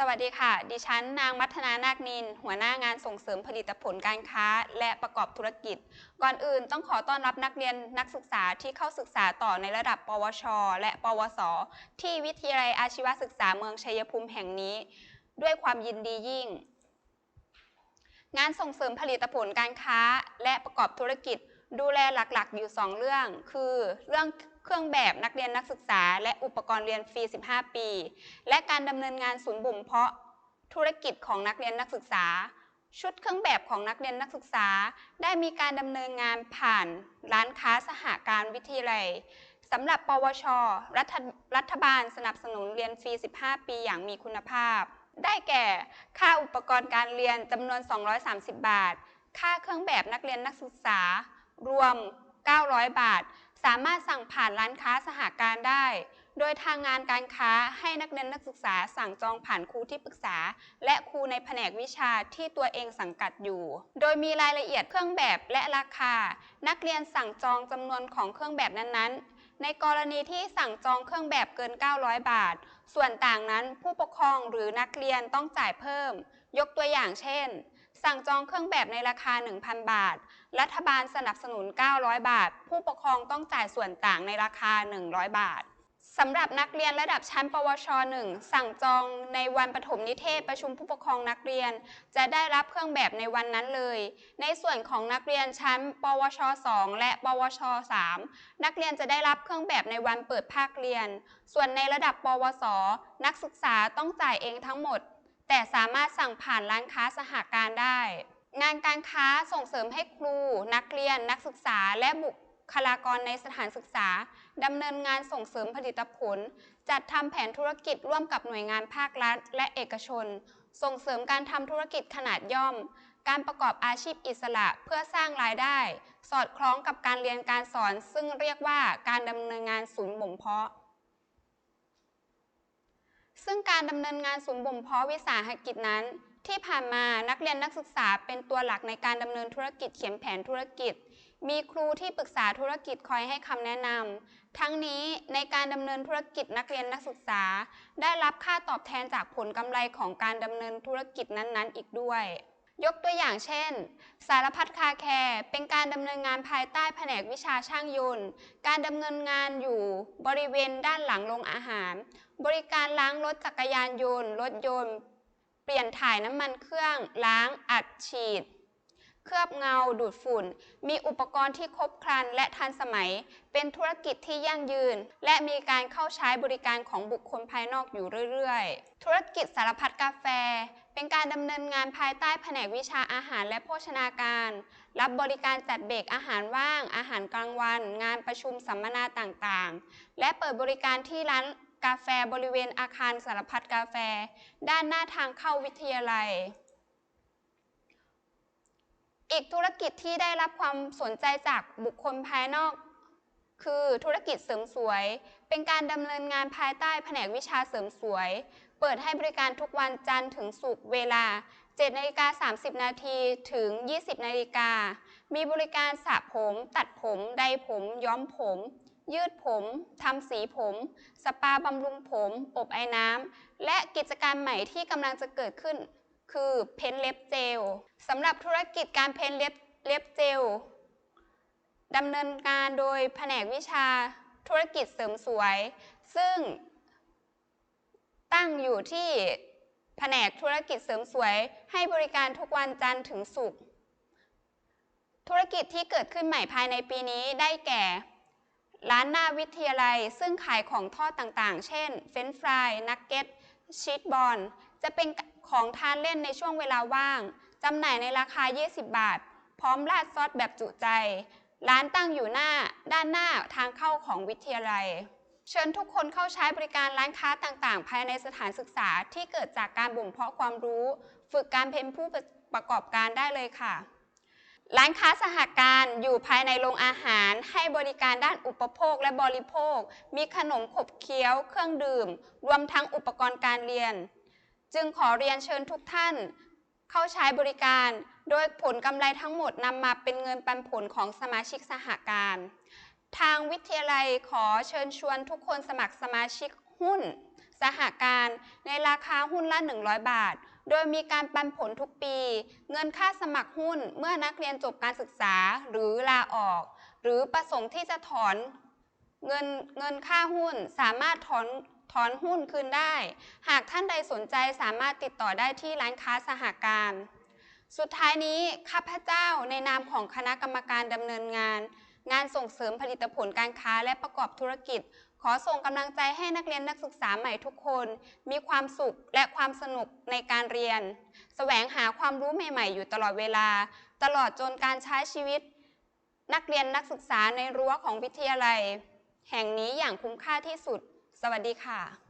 สวัสดีค่ะ ดิฉันนางมัฒนานาคนิน หัวหน้างานส่งเสริมผลิตผลการค้า และประกอบธุรกิจ ก่อนอื่นต้องขอต้อนรับนักเรียนนักศึกษาที่เข้าศึกษาต่อในระดับ ปวช และปวส ที่วิทยาลัยอาชีวศึกษาเมืองชัยภูมิแห่งนี้ ด้วยความยินดียิ่ง งานส่งเสริมผลิตผลการค้า และประกอบธุรกิจ ดูแลหลักๆ อยู่ 2 เรื่อง คือ เรื่อง เครื่องแบบนักเรียนนักศึกษา และอุปกรณ์เรียนฟรี 15 ปี และการดำเนินงานศูนย์บ่มเพาะธุรกิจของนักเรียนนักศึกษา ชุดเครื่องแบบของนักเรียนนักศึกษา ได้มีการดำเนินงานผ่านร้านค้าสหการวิทยาลัยสำหรับปวช รัฐรัฐบาลสนับสนุนเรียนฟรี 15 ปีอย่างมีคุณภาพ ได้แก่ ค่าอุปกรณ์การเรียนจำนวน 230 บาท ค่าเครื่องแบบนักเรียนนักศึกษารวม 900 บาท สามารถสั่งผ่านร้านค้าสหการได้ โดยทางงานการค้าให้นักเรียนนักศึกษาสั่งจองผ่านครูที่ปรึกษา และครูในแผนกวิชาที่ตัวเองสังกัดอยู่ โดยมีรายละเอียดเครื่องแบบและราคา นักเรียนสั่งจองจำนวนของเครื่องแบบนั้นๆ ในกรณีที่สั่งจองเครื่องแบบเกิน 900 บาท ส่วนต่างนั้นผู้ปกครองหรือนักเรียนต้องจ่ายเพิ่ม ยกตัวอย่างเช่น สั่งจองเครื่องแบบในราคา 1,000 บาท รัฐบาลสนับสนุน 900 บาท ผู้ปกครองต้องจ่ายส่วนต่างในราคา 100 บาทสำหรับนักเรียนระดับชั้น ปวช 1 สั่งจองในวันปฐมนิเทศประชุมผู้ปกครองนักเรียน จะได้รับเครื่องแบบในวันนั้นเลย ในส่วนของนักเรียนชั้น ปวช 2 และปวช 3 นักเรียนจะได้รับเครื่องแบบในวันเปิดภาคเรียน ส่วนในระดับ ปวส นักศึกษาต้องจ่ายเองทั้งหมด แต่สามารถสั่งผ่านร้านค้าสหการได้ งานการค้าส่งเสริมให้ครู นักเรียน นักศึกษา และบุคลากรในสถานศึกษาดำเนินงานส่งเสริมผลิตผล จัดทำแผนธุรกิจร่วมกับหน่วยงานภาครัฐ และเอกชน ส่งเสริมการทำธุรกิจขนาดย่อม การประกอบอาชีพอิสระเพื่อสร้างรายได้ สอดคล้องกับการเรียนการสอน ซึ่งเรียกว่าการดำเนินงานศูนย์บ่มเพาะ ซึ่งการดำเนินงานศูนย์บ่มเพาะวิสาหกิจนั้น ที่ผ่านมานักเรียนนักศึกษาเป็นตัวหลักในการดำเนินธุรกิจเขียนแผนธุรกิจ มีครูที่ปรึกษาธุรกิจคอยให้คำแนะนำทั้งนี้ในการดำเนินธุรกิจนักเรียนนักศึกษา ได้รับค่าตอบแทนจากผลกำไรของการดำเนินธุรกิจนั้นๆ อีกด้วย ยกตัวอย่างเช่น สารพัดคาแคร์เป็นการดำเนินงานภายใต้แผนกวิชาช่างยนต์ การดำเนินงานอยู่บริเวณด้านหลังโรงอาหาร บริการล้างรถจักรยานยนต์ รถยนต์ เปลี่ยนถ่ายน้ำมันเครื่อง ล้างอัดฉีด เคลือบเงา ดูดฝุ่น มีอุปกรณ์ที่ครบครันและทันสมัย เป็นธุรกิจที่ยั่งยืน และมีการเข้าใช้บริการของบุคคลภายนอกอยู่เรื่อย ๆ ธุรกิจสารพัดกาแฟ เป็นการดำเนินงานภายใต้แผนกวิชาอาหารและโภชนาการ รับบริการจัดเบรกอาหารว่าง อาหารกลางวัน งานประชุมสัมมนาต่างๆ และเปิดบริการที่ร้านกาแฟบริเวณอาคารสารพัดกาแฟ ด้านหน้าทางเข้าวิทยาลัย อีกธุรกิจที่ได้รับความสนใจจากบุคคลภายนอก คือธุรกิจเสริมสวย เป็นการดำเนินงานภายใต้แผนกวิชาเสริมสวย เปิดให้บริการทุกวันจันทร์ถึงศุกร์เวลา 7นาฬิกา30 นาทีถึง 20นาฬิกา มีบริการสระผม ตัดผม ไดผม ย้อมผม ยืดผม ทำสีผม สปาบำรุงผม อบไอ้น้ำ และกิจการใหม่ที่กำลังจะเกิดขึ้น คือเพ้นเล็บเจลสำหรับธุรกิจการเพ้นเล็บเล็บเจลดำเนินการโดยแผนกวิชาธุรกิจเสริมสวย ซึ่ง ตั้งอยู่ที่แผนกธุรกิจเสริมสวย ให้บริการทุกวันจันทร์ถึงศุกร์ธุรกิจที่เกิดขึ้นใหม่ภายในปีนี้ได้แก่ ร้านหน้าวิทยาลัย ซึ่งขายของทอดต่างๆ เช่น เฟรนฟรายนักเก็ตชีสบอลจะเป็นของทานเล่นในช่วงเวลาว่างจำหน่ายในราคา 20 บาท พร้อมราดซอสแบบจุใจ ร้านตั้งอยู่หน้าด้านหน้าทางเข้าของวิทยาลัย เชิญทุกคนเข้าใช้บริการร้านค้าต่างๆ ภายในสถานศึกษาที่เกิดจากการบ่มเพาะความรู้ ฝึกการเป็นผู้ประกอบการได้เลยค่ะ ร้านค้าสหการอยู่ภายในโรงอาหาร ให้บริการด้านอุปโภคและบริโภค มีขนมขบเคี้ยว เครื่องดื่ม รวมทั้งอุปกรณ์การเรียน จึงขอเรียนเชิญทุกท่าน เข้าใช้บริการ โดยผลกำไรทั้งหมดนำมาเป็นเงินปันผลของสมาชิกสหการ ทางวิทยาลัยขอเชิญชวนทุกคนสมัครสมาชิกหุ้น สหการในราคาหุ้นละ 100 บาท โดยมีการปันผลทุกปี เงินค่าสมัครหุ้นเมื่อนักเรียนจบการศึกษาหรือลาออก หรือประสงค์ที่จะถอนเงินเงินค่าหุ้นสามารถถอนถอนหุ้นคืนได้ หากท่านใดสนใจสามารถติดต่อได้ที่ร้านค้าสหการ สุดท้ายนี้ข้าพเจ้าในนามของคณะกรรมการดำเนินงาน งานส่งเสริมผลิตผลการค้าและประกอบธุรกิจ ขอส่งกำลังใจให้นักเรียนนักศึกษาใหม่ทุกคน มีความสุขและความสนุกในการเรียน แสวงหาความรู้ใหม่ ๆ อยู่ตลอดเวลา ตลอดจนการใช้ชีวิต นักเรียนนักศึกษาในรั้วของวิทยาลัย แห่งนี้อย่างคุ้มค่าที่สุด สวัสดีค่ะ